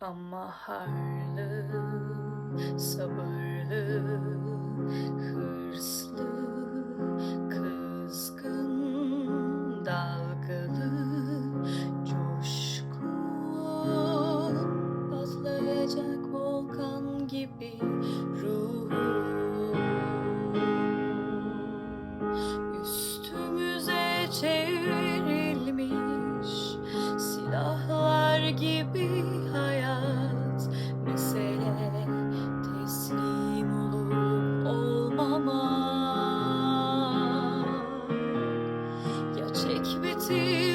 Ama harlı, sabırlı, hırslı, kızgın, dalgalı, coşkun, patlayacak volkan gibi ruhum. Üstümüze çevrilmiş silahlar gibi Çekmedi.